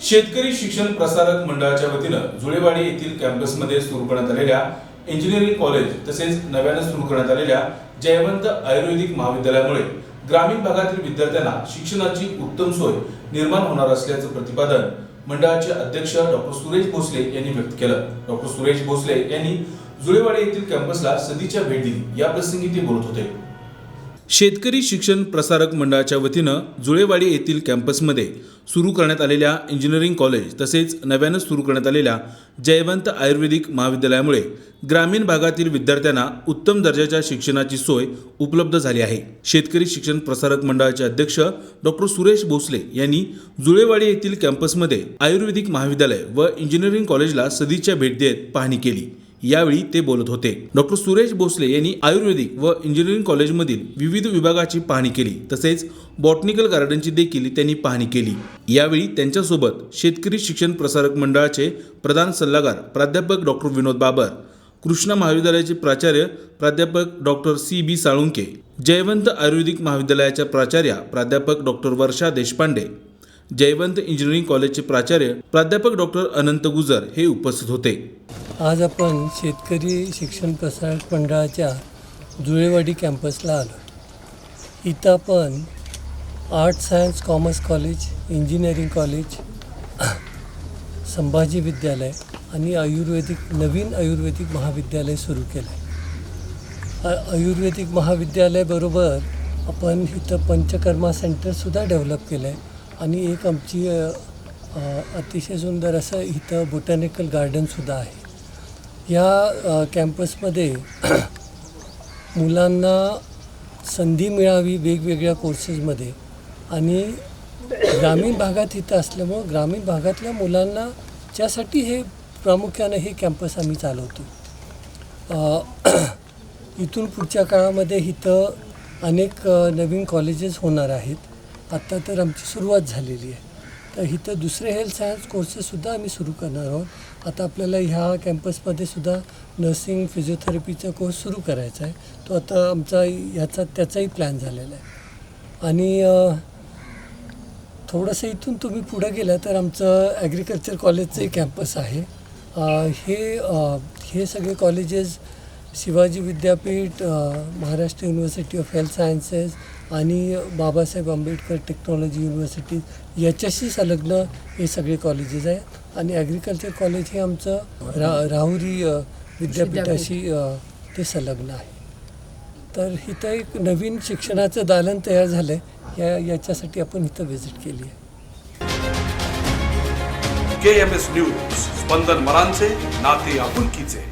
शेतकरी शिक्षण प्रसारक मंडळाच्या वतीनं जुळेवाडी येथील कॅम्पसमध्ये सुरू करण्यात आलेल्या इंजिनिअरिंग कॉलेज तसेच नव्यानं सुरू करण्यात आलेल्या जयवंत आयुर्वेदिक महाविद्यालयामुळे ग्रामीण भागातील विद्यार्थ्यांना शिक्षणाची उत्तम सोय निर्माण होणार असल्याचं प्रतिपादन मंडळाचे अध्यक्ष डॉक्टर सुरेश भोसले यांनी व्यक्त केलं. डॉक्टर सुरेश भोसले यांनी जुळेवाडी येथील कॅम्पसला सदीच्या भेट दिली. या प्रसंगी ते बोलत होते. शेतकरी शिक्षण प्रसारक मंडळाच्या वतीनं जुळेवाडी येथील कॅम्पसमध्ये सुरू करण्यात आलेल्या इंजिनिअरिंग कॉलेज तसेच नव्यानं सुरू करण्यात आलेल्या जयवंत आयुर्वेदिक महाविद्यालयामुळे ग्रामीण भागातील विद्यार्थ्यांना उत्तम दर्जाच्या शिक्षणाची सोय उपलब्ध झाली आहे. शेतकरी शिक्षण प्रसारक मंडळाचे अध्यक्ष डॉक्टर सुरेश भोसले यांनी जुळेवाडी येथील कॅम्पसमध्ये आयुर्वेदिक महाविद्यालय व इंजिनिअरिंग कॉलेजला सदीच्या भेट देत पाहणी केली. यावेळी ते बोलत होते. डॉक्टर सुरेश भोसले यांनी आयुर्वेदिक व इंजिनिअरिंग कॉलेजमधील विविध विभागाची पाहणी केली. तसेच बॉटनिकल गार्डनची देखील त्यांनी पाहणी केली. यावेळी त्यांच्यासोबत शेतकरी शिक्षण प्रसारक मंडळाचे प्रधान सल्लागार प्राध्यापक डॉक्टर विनोद बाबर कृष्णा महाविद्यालयाचे प्राचार्य प्राध्यापक doctor C B Salunke Jayawant Ayurvedic महाविद्यालयाच्या प्राचार्या प्राध्यापक डॉक्टर वर्षा देशपांडे जयवंत इंजिनिअरिंग कॉलेजचे प्राचार्य प्राध्यापक डॉक्टर अनंत गुजर हे उपस्थित होते. आज आपण शेतकरी शिक्षण प्रसारक मंडळाच्या जुळेवाडी कॅम्पसला आलो. इथं आपण art science commerce college engineering college Sambhaji विद्यालय आणि आयुर्वेदिक नवीन आयुर्वेदिक महाविद्यालय सुरू केलं आहे. आयुर्वेदिक महाविद्यालयाबरोबर आपण इथं पंचकर्मा सेंटरसुद्धा डेव्हलप केलं आहे आणि एक आमची अतिशय सुंदर असं इथं बोटॅनिकल गार्डनसुद्धा आहे. या कॅम्पसमध्ये मुलांना संधी मिळावी वेगवेगळ्या कोर्सेसमध्ये. आणि ग्रामीण भागात इथं असल्यामुळं ग्रामीण भागातल्या मुलांना ज्यासाठी हे प्रामुख्याने हे कॅम्पस आम्ही चालवतो. इथून पुढच्या काळामध्ये इथं अनेक नवीन कॉलेजेस होणार आहेत. आत्ता तर आमची सुरुवात झालेली आहे. तर इथं दुसरे हेल्थ सायन्स कोर्सेससुद्धा आम्ही सुरू करणार आहोत. आता आपल्याला ह्या कॅम्पसमध्ये सुद्धा नर्सिंग फिजिओथेरपीचा कोर्स सुरू करायचा आहे. तो आता आमचा ह्याचा त्याचाही प्लॅन झालेला आहे. आणि थोडंसं इथून तुम्ही पुढं गेला तर आमचं ॲग्रिकल्चर कॉलेजचं कॅम्पस आहे. हे हे सगळे colleges Shivaji Vidyapeeth Maharashtra university of health sciences आणि बाबासाहेब आंबेडकर टेक्नॉलॉजी युनिव्हर्सिटी याच्याशी संलग्न हे सगळे कॉलेजेस आहेत. आणि ॲग्रिकल्चर कॉलेज हे आमचं रा राहुरी विद्यापीठाशी ते संलग्न आहे. तर इथं एक नवीन शिक्षणाचं दालन तयार झालं आहे या याच्यासाठी आपण इथं व्हिजिट केली आहे. के एम एस न्यूज स्पंदन मरांचे नाते आपुलकीचे.